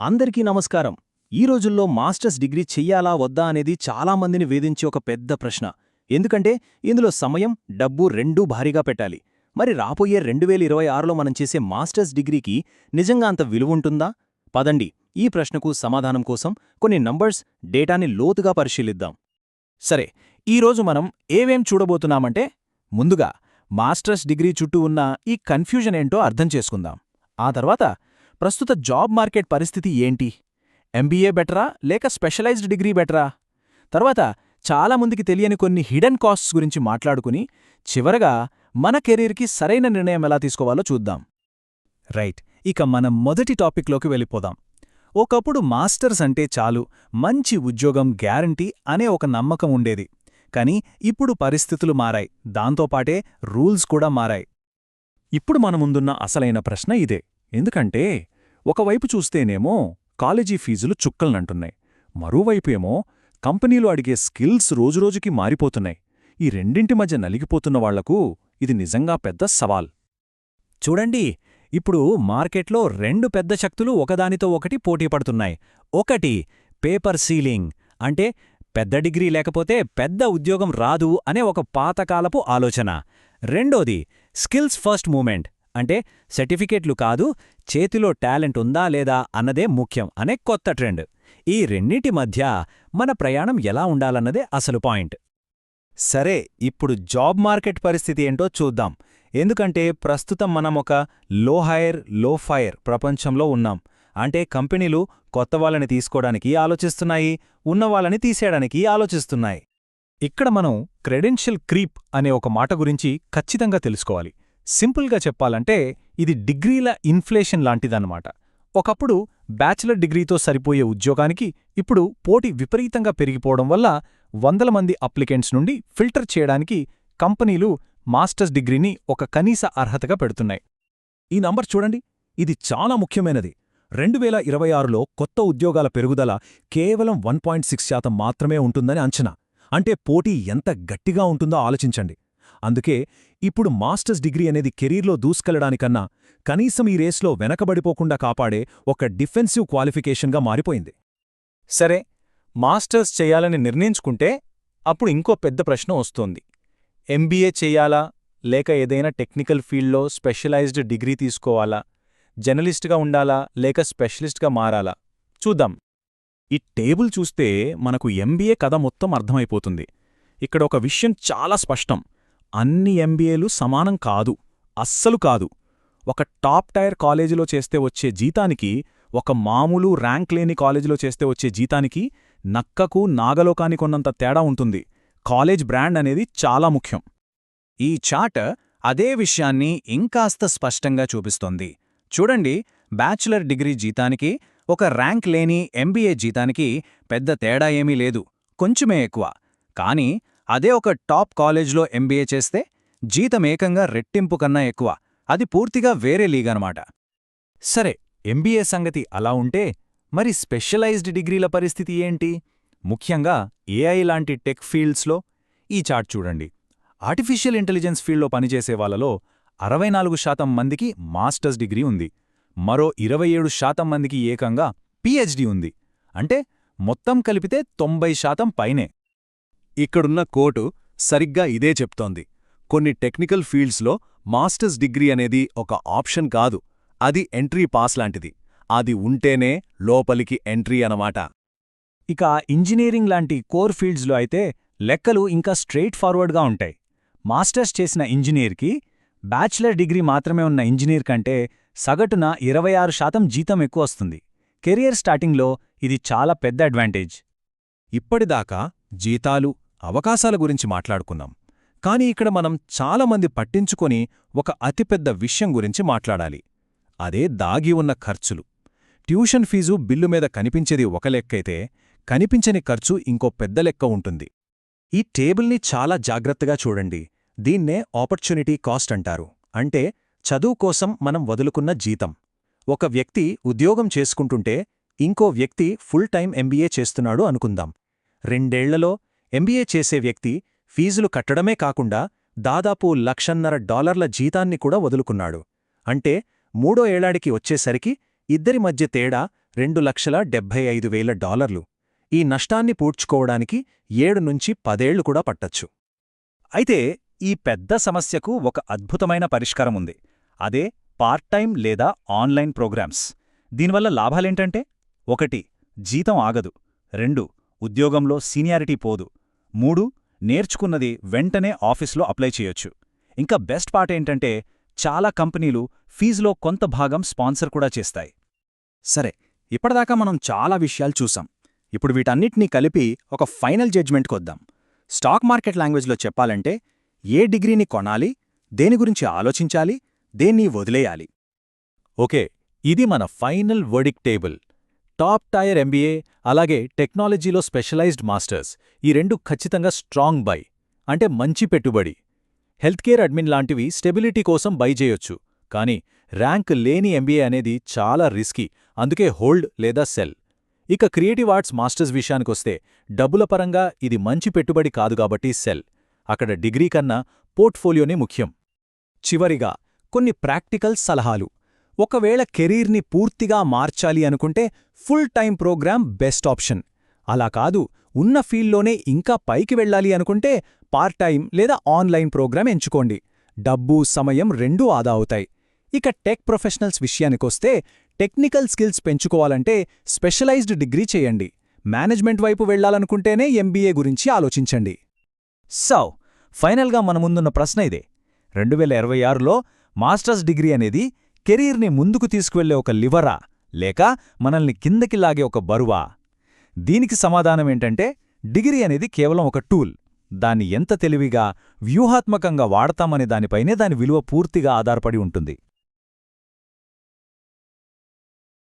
అందరికీ నమస్కారం. ఈ రోజుల్లో మాస్టర్స్ డిగ్రీ చెయ్యాలా వద్దా అనేది చాలామందిని వేధించే ఒక పెద్ద ప్రశ్న. ఎందుకంటే ఇందులో సమయం డబ్బు రెండూ భారీగా పెట్టాలి. మరి రాబోయే రెండు వేల ఇరవై ఆరులో మనం చేసే మాస్టర్స్ డిగ్రీకి నిజంగా అంత విలువుంటుందా పదండి ఈ ప్రశ్నకు సమాధానం కోసం కొన్ని నంబర్స్ డేటాని లోతుగా పరిశీలిద్దాం. సరే ఈరోజు మనం ఏవేం చూడబోతున్నామంటే ముందుగా మాస్టర్స్ డిగ్రీ చుట్టూ ఉన్న ఈ కన్ఫ్యూజన్ ఏంటో అర్థం చేసుకుందాం. ఆ తర్వాత ప్రస్తుత జాబ్ మార్కెట్ పరిస్థితి ఏంటి? ఎంబీఏ బెటరా లేక స్పెషలైజ్డ్ డిగ్రీ బెటరా? తర్వాత చాలామందికి తెలియని కొన్ని హిడెన్ కాస్ట్స్ గురించి మాట్లాడుకుని చివరగా మన కెరీర్కి సరైన నిర్ణయం ఎలా తీసుకోవాలో చూద్దాం. రైట్ ఇక మనం మొదటి టాపిక్లోకి వెళ్ళిపోదాం. ఒకప్పుడు మాస్టర్స్ అంటే చాలు మంచి ఉద్యోగం గ్యారంటీ అనే ఒక నమ్మకం ఉండేది. కానీ ఇప్పుడు పరిస్థితులు మారాయి దాంతోపాటే రూల్స్ కూడా మారాయి. ఇప్పుడు మన ముందున్న అసలైన ప్రశ్న ఇదే. ఎందుకంటే ఒకవైపు చూస్తేనేమో కాలేజీ ఫీజులు చుక్కల్నంటున్నాయి. మరోవైపు ఏమో కంపెనీలు అడిగే స్కిల్స్ రోజురోజుకి మారిపోతున్నాయి. ఈ రెండింటి మధ్య నలిగిపోతున్న వాళ్ళకు ఇది నిజంగా పెద్ద సవాల్. చూడండి ఇప్పుడు మార్కెట్లో రెండు పెద్ద శక్తులు ఒకదానితో ఒకటి పోటీ పడుతున్నాయి. ఒకటి పేపర్ సీలింగ్ అంటే పెద్ద డిగ్రీ లేకపోతే పెద్ద ఉద్యోగం రాదు అనే ఒక పాతకాలపు ఆలోచన. రెండోది స్కిల్స్ ఫస్ట్ మూమెంట్ అంటే సర్టిఫికేట్లు కాదు చేతిలో టాలెంట్ ఉందా లేదా అన్నదే ముఖ్యం అనే కొత్త ట్రెండ్. ఈ రెండింటి మధ్య మన ప్రయాణం ఎలా ఉండాలన్నదే అసలు పాయింట్. సరే ఇప్పుడు జాబ్ మార్కెట్ పరిస్థితి ఏంటో చూద్దాం. ఎందుకంటే ప్రస్తుతం మనం ఒక లో హైర్లో ఫైర్ ప్రపంచంలో ఉన్నాం. అంటే కంపెనీలు కొత్త వాళ్ళని తీసుకోవడానికి ఆలోచిస్తున్నాయి ఉన్నవాళ్ళని తీసేయడానికి ఆలోచిస్తున్నాయి. ఇక్కడ మనం క్రెడెన్షియల్ క్రీప్ అనే ఒక మాట గురించి ఖచ్చితంగా తెలుసుకోవాలి. సింపుల్గా చెప్పాలంటే ఇది డిగ్రీల ఇన్ఫ్లేషన్ లాంటిదన్నమాట. ఒకప్పుడు బ్యాచిలర్ డిగ్రీతో సరిపోయే ఉద్యోగానికి ఇప్పుడు పోటీ విపరీతంగా పెరిగిపోవడం వల్ల వందల మంది అప్లికెంట్స్ నుండి ఫిల్టర్ చేయడానికి కంపెనీలు మాస్టర్స్ డిగ్రీని ఒక కనీస అర్హతగా పెడుతున్నాయి. ఈ నంబర్ చూడండి ఇది చాలా ముఖ్యమైనది. రెండు వేల ఇరవై ఆరులో కొత్త ఉద్యోగాల పెరుగుదల కేవలం వన్ పాయింట్ సిక్స్ శాతం మాత్రమే ఉంటుందని అంచనా. అంటే పోటీ ఎంత గట్టిగా ఉంటుందో ఆలోచించండి. అందుకే ఇప్పుడు మాస్టర్స్ డిగ్రీ అనేది కెరీర్లో దూసుకెళ్ళడానికన్నా కనీసం ఈ రేస్లో వెనకబడిపోకుండా కాపాడే ఒక డిఫెన్సివ్ క్వాలిఫికేషన్గా మారిపోయింది. సరే మాస్టర్స్ చేయాలని నిర్ణయించుకుంటే అప్పుడు ఇంకో పెద్ద ప్రశ్న వస్తోంది. ఎంబీఏ చెయ్యాలా లేక ఏదైనా టెక్నికల్ ఫీల్డ్లో స్పెషలైజ్డ్ డిగ్రీ తీసుకోవాలా? జర్నలిస్ట్గా ఉండాలా? లేక స్పెషలిస్ట్గా మారాలా? చూద్దాం. ఈ టేబుల్ చూస్తే మనకు ఎంబీఏ కథ మొత్తం అర్థమైపోతుంది. ఇక్కడ ఒక విషయం చాలా స్పష్టం. అన్ని ఎంబీఏలు సమానం కాదు అస్సలు కాదు. ఒక టాప్ టైర్ కాలేజీలో చేస్తే వచ్చే జీతానికి ఒక మామూలు ర్యాంక్ లేని కాలేజీలో చేస్తే వచ్చే జీతానికి నక్కకు నాగలోకాని కొన్నంత తేడా ఉంటుంది. కాలేజ్ బ్రాండ్ అనేది చాలా ముఖ్యం. ఈ చార్ట్ అదే విషయాన్ని ఇంకాస్త స్పష్టంగా చూపిస్తోంది. చూడండి బ్యాచులర్ డిగ్రీ జీతానికి ఒక ర్యాంక్ లేని ఎంబీఏ జీతానికి పెద్ద తేడా ఏమీ లేదు. కొంచెమే ఎక్కువ. కానీ అదే ఒక టాప్ కాలేజ్లో ఎంబీఏ చేస్తే జీతం ఏకంగా రెట్టింపు కన్నా ఎక్కువ. అది పూర్తిగా వేరే లీగ్ అనమాట సరే ఎంబీఏ సంగతి అలా ఉంటే మరి స్పెషలైజ్డ్ డిగ్రీల పరిస్థితి ఏంటి? ముఖ్యంగా ఏఐ లాంటి టెక్ ఫీల్డ్స్లో ఈ చార్ట్ చూడండి. ఆర్టిఫిషియల్ ఇంటెలిజెన్స్ ఫీల్డ్లో పనిచేసే వాళ్ళలో అరవై నాలుగు శాతం మందికి మాస్టర్స్ డిగ్రీ ఉంది. మరో ఇరవై ఏడు శాతం మందికి ఏకంగా పీహెచ్డీ ఉంది. అంటే మొత్తం కలిపితే తొంభై శాతం పైనే. ఇక్కడున్న కోటు సరిగ్గా ఇదే చెప్తోంది. కొన్ని టెక్నికల్ ఫీల్డ్స్లో మాస్టర్స్ డిగ్రీ అనేది ఒక ఆప్షన్ కాదు. అది ఎంట్రీ పాస్ లాంటిది. అది ఉంటేనే లోపలికి ఎంట్రీ అనమాట ఇక ఇంజనీరింగ్ లాంటి కోర్ ఫీల్డ్స్లో అయితే లెక్కలు ఇంకా స్ట్రెయిట్ ఫార్వర్డ్గా ఉంటాయి. మాస్టర్స్ చేసిన ఇంజనీర్కి బ్యాచిలర్ డిగ్రీ మాత్రమే ఉన్న ఇంజనీర్ కంటే సగటున ఇరవై ఆరు శాతం జీతం ఎక్కువ వస్తుంది. కెరియర్ స్టార్టింగ్లో ఇది చాలా పెద్ద అడ్వాంటేజ్. ఇప్పటిదాకా జీతాలు అవకాశాల గురించి మాట్లాడుకున్నాం. కాని ఇక్కడ మనం చాలామంది పట్టించుకొని ఒక అతిపెద్ద విషయం గురించి మాట్లాడాలి. అదే దాగి ఉన్న ఖర్చులు. ట్యూషన్ ఫీజు బిల్లు మీద కనిపించేది ఒక లెక్కైతే కనిపించని ఖర్చు ఇంకో పెద్ద లెక్క ఉంటుంది. ఈ టేబుల్ని చాలా జాగ్రత్తగా చూడండి. దీన్నే ఆపర్చునిటీ కాస్ట్ అంటారు. అంటే చదువు కోసం మనం వదులుకున్న జీతం. ఒక వ్యక్తి ఉద్యోగం చేసుకుంటుంటే ఇంకో వ్యక్తి ఫుల్ టైం ఎంబీఏ చేస్తున్నాడు అనుకుందాం. రెండేళ్ళలో ఎంబీఏ చేసే వ్యక్తి ఫీజులు కట్టడమే కాకుండా దాదాపు లక్షన్నర డాలర్ల జీతాన్ని కూడా వదులుకున్నాడు. అంటే మూడో ఏడాడికి వచ్చేసరికి ఇద్దరి మధ్య తేడా రెండు లక్షల డెబ్బై ఐదు వేల డాలర్లు. ఈ నష్టాన్ని పూడ్చుకోవడానికి ఏడు నుంచి పదేళ్ళు కూడా పట్టచ్చు. అయితే ఈ పెద్ద సమస్యకు ఒక అద్భుతమైన పరిష్కారం ఉంది. అదే పార్ట్ టైం లేదా ఆన్లైన్ ప్రోగ్రామ్స్. దీనివల్ల లాభాలేంటంటే ఒకటి జీతం ఆగదు. రెండు ఉద్యోగంలో సీనియారిటీ పోదు. మూడు నేర్చుకున్నది వెంటనే ఆఫీస్లో అప్లై చేయొచ్చు. ఇంకా బెస్ట్ పార్ట్ ఏంటంటే చాలా కంపెనీలు ఫీజులో కొంత భాగం స్పాన్సర్ కూడా చేస్తాయి. సరే ఇప్పటిదాకా మనం చాలా విషయాలు చూసాం. ఇప్పుడు వీటన్నిటినీ కలిపి ఒక ఫైనల్ జడ్జ్మెంట్కొద్దాం స్టాక్ మార్కెట్ లాంగ్వేజ్లో చెప్పాలంటే ఏ డిగ్రీని కొనాలి దేని గురించి ఆలోచించాలి దేన్ని వదిలేయాలి? ఓకే ఇది మన final verdict table. Top tier MBA అలాగే టెక్నాలజీలో స్పెషలైజ్డ్ మాస్టర్స్. ఈ రెండు ఖచ్చితంగా స్ట్రాంగ్ బై అంటే మంచి పెట్టుబడి. హెల్త్ కేర్ అడ్మిన్ లాంటివి స్టెబిలిటీ కోసం బై చేయొచ్చు కానీ ర్యాంక్ లేని ఎంబీఏ అనేది చాలా రిస్కీ అందుకే హోల్డ్ లేదా సెల్. ఇక క్రియేటివ్ ఆర్ట్స్ మాస్టర్స్ విషయానికొస్తే డబ్బుల పరంగా ఇది మంచి పెట్టుబడి కాదు కాబట్టి సెల్. అక్కడ డిగ్రీ కన్నా పోర్ట్ఫోలియోనే ముఖ్యం. చివరిగా కొన్ని ప్రాక్టికల్ సలహాలు. ఒకవేళ కెరీర్ని పూర్తిగా మార్చాలి అనుకుంటే full time programme best option. అలా కాదు ఉన్న ఫీల్డ్లోనే ఇంకా పైకి వెళ్ళాలి అనుకుంటే పార్ట్ టైం లేదా ఆన్లైన్ ప్రోగ్రామ్ ఎంచుకోండి. డబ్బు సమయం రెండూ ఆదా అవుతాయి. ఇక టెక్ ప్రొఫెషనల్స్ విషయానికొస్తే టెక్నికల్ స్కిల్స్ పెంచుకోవాలంటే స్పెషలైజ్డ్ డిగ్రీ చేయండి. మేనేజ్మెంట్ వైపు వెళ్ళాలనుకుంటేనే ఎంబీఏ గురించి ఆలోచించండి. సో ఫైనల్గా మన ముందున్న ప్రశ్న ఇదే. రెండు వేల ఇరవై ఆరులో మాస్టర్స్ డిగ్రీ అనేది కెరీర్ని ముందుకు తీసుకువెళ్ళే ఒక లివరా? లేక మనల్ని కిందకి లాగే ఒక బరువా? దీనికి సమాధానం ఏంటంటే డిగ్రీ అనేది కేవలం ఒక టూల్. దాన్ని ఎంత తెలివిగా వ్యూహాత్మకంగా వాడతామనే దానిపైనే దాని విలువ పూర్తిగా ఆధారపడి ఉంటుంది.